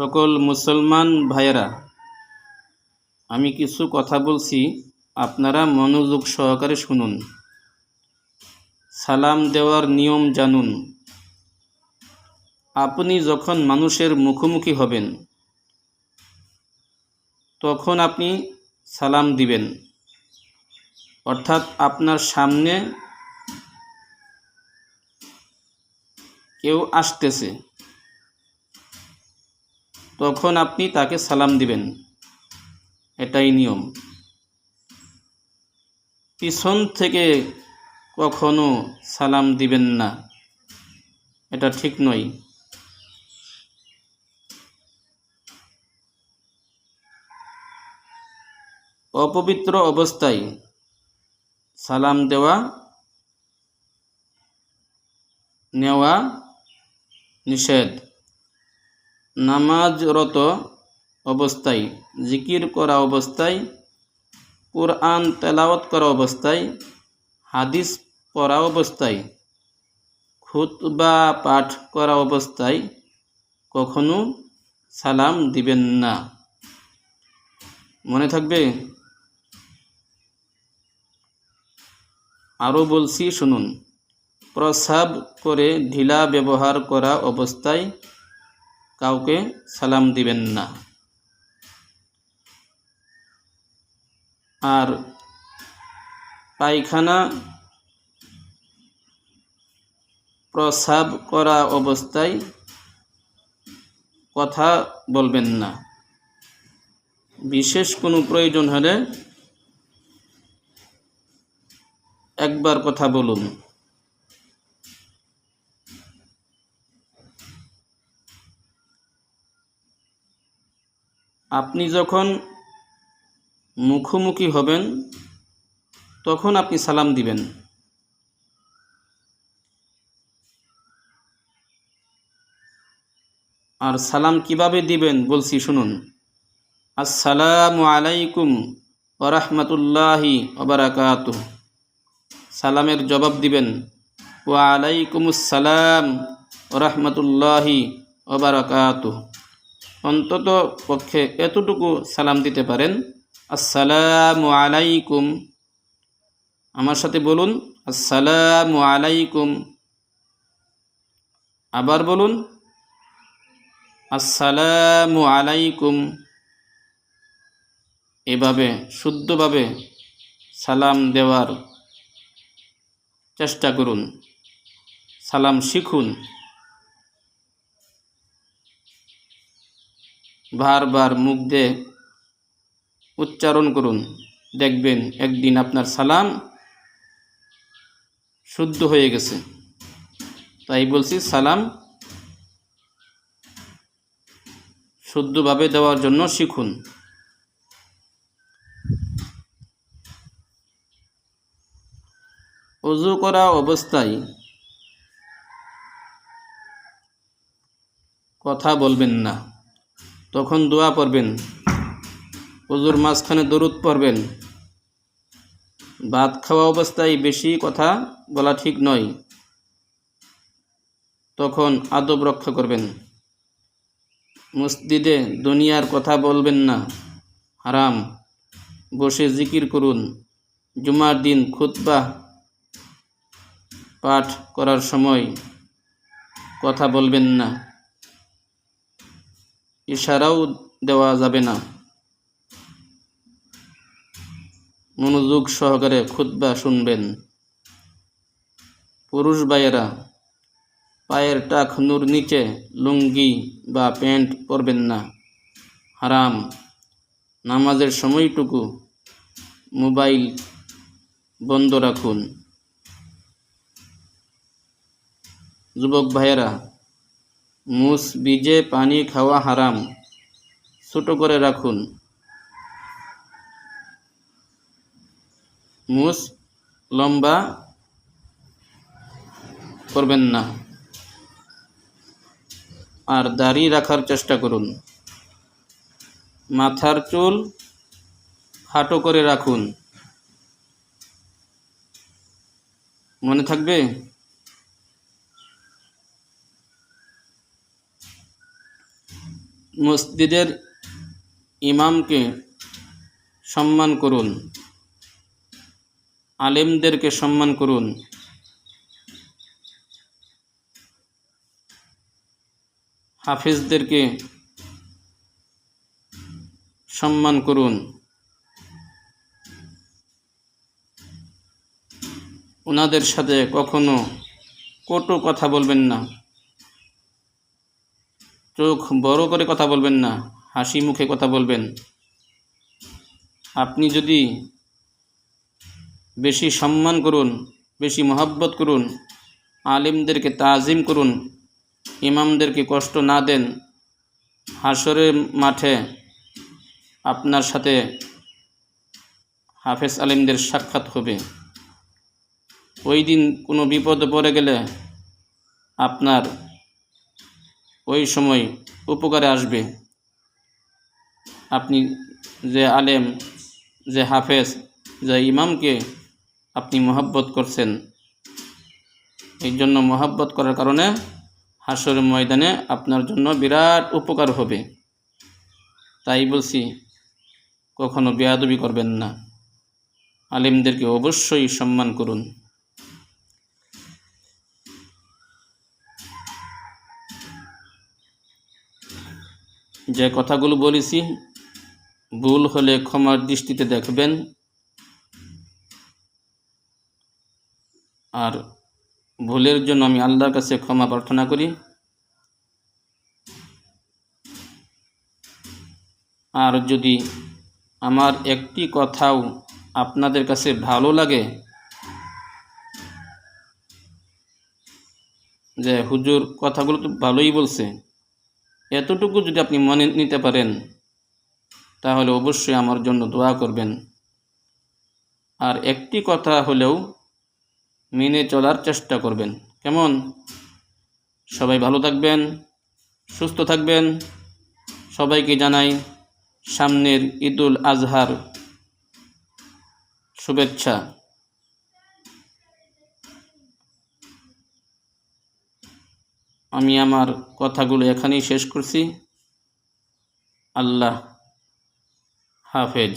সকল মুসলমান ভাইয়েরা, আমি কিছু কথা বলছি, আপনারা মনোযোগ সহকারে শুনুন। সালাম দেওয়ার নিয়ম জানুন। আপনি যখন মানুষের মুখোমুখি হবেন, তখন আপনি সালাম দিবেন। অর্থাৎ আপনার সামনে কেউ আসতেছে। তখন আপনি তাকে সালাম দিবেন। এটাই নিয়ম। পিছন থেকে কখনো সালাম দিবেন না। এটা ঠিক নয়। অপবিত্র অবস্থায় সালাম দেওয়া, নেওয়া নিষেধ। নামাজরত অবস্থায়, জিকির করা অবস্থায়, কোরআন তেলাওয়াত করা অবস্থায়, হাদিস পড়া অবস্থায়, খুতবা পাঠ করা অবস্থায় কখনো সালাম দিবেন না। মনে থাকবে? আরও বলছি, শুনুন। প্রসাব করে ঢিলা ব্যবহার করা অবস্থায় কাউকে সালাম দিবেন না। আর পায়খানা প্রসাব করা অবস্থায় কথা বলবেন না। বিশেষ কোনো প্রয়োজন হলে একবার কথা বলুন। আপনি যখন মুখোমুখি হবেন, তখন আপনি সালাম দিবেন। আর সালাম কীভাবে দিবেন বলছি শুনুন। আসসালামু আলাইকুম ওরহমতুল্লাহি ওবরাকাত সালামের জবাব দিবেন, ওয়া আলাইকুমুসসালাম ওরহমতুল্লাহি ওবরাকাত অন্তত পক্ষে এতটুকু সালাম দিতে পারেন। আসসালামু আলাইকুম। আমার সাথে বলুন, আসসালামু আলাইকুম। আবার বলুন, আসসালামু আলাইকুম। এভাবে, শুদ্ধভাবে সালাম দেওয়ার চেষ্টা করুন। সালাম শিখুন। বারবার মুখ দিয়ে উচ্চারণ করুন। দেখবেন একদিন আপনার সালাম শুদ্ধ হয়ে গেছে। তাই বলছি, সালাম শুদ্ধভাবে দেওয়ার জন্য শিখুন। অজু করা অবস্থায় কথা বলবেন না। তখন দোয়া পড়বেন। অজুর মাঝখানে দরুদ পড়বেন। ভাত খাওয়া অবস্থায় বেশি কথা বলা ঠিক নয়। তখন আদব রক্ষা করবেন। মসজিদে দুনিয়ার কথা বলবেন না। হারাম। বসে জিকির করুন। জুমার দিন খুতবা পাঠ করার সময় কথা বলবেন না। ইশারাও দেওয়া যাবে না। মনোযোগ সহকারে খুতবা শুনবেন। পুরুষ ভাইয়েরা, পায়ের টাক টাকনুর নিচে লুঙ্গি বা প্যান্ট পরবেন না। হারাম। নামাজের সময়টুকু মোবাইল বন্ধ রাখুন। যুবক ভাইয়েরা মুস বীজে পানি খাওয়া হারাম। ছোট করে রাখুন। মুস লম্বা করবেন না। আর দাড়ি রাখার চেষ্টা করুন। মাথার চুল খাটো করে রাখুন। মনে থাকবে? মসজিদের ইমামকে সম্মান করুন, আলেমদেরকে সম্মান করুন। হাফিজদেরকে সম্মান করুন। ওনাদের সাথে কখনো কটু কথা বলবেন না। চোখ বড় করে কথা বলবেন না, হাসি মুখে কথা বলবেন। আপনি যদি বেশি সম্মান করুন, বেশি মহাব্বত করুন, আলিমদেরকে তাজিম করুন, ইমামদেরকে কষ্ট না দেন হাসরের মাঠে আপনার সাথে হাফেজ আলিমদের সাক্ষাৎ হবে। ওই দিন কোনো বিপদে পড়ে গেলে আপনার ওই সময় উপকারে আসবে। আপনি যে আলেম, যে হাফেজ, যে ইমামকে আপনি মহাব্বত করছেন, এই জন্য মহাব্বত করার কারণে হাসরের ময়দানে আপনার জন্য বিরাট উপকার হবে। তাই বলছি, কখনো বেয়াদবি করবেন না। আলিমদেরকে অবশ্যই সম্মান করুন। যে কথাগুলো বলেছি, ভুল হলে ক্ষমার দৃষ্টিতে দেখবেন। আর ভুলের জন্য আমি আল্লাহর কাছে ক্ষমা প্রার্থনা করি। আর যদি আমার একটি কথাও আপনাদের কাছে ভালো লাগে, যে হুজুর কথাগুলো তো ভালোই বলছে এতটুকু যদি আপনি মনে নিতে পারেন, তাহলে অবশ্যই আমার জন্য দোয়া করবেন। আর একটি কথা হলেও মেনে চলার চেষ্টা করবেন। কেমন? সবাই ভালো থাকবেন, সুস্থ থাকবেন। সবাইকে জানাই সামনের ঈদুল আজহার শুভেচ্ছা। আমি আমার কথাগুলো এখানেই শেষ করছি। আল্লাহ হাফেজ।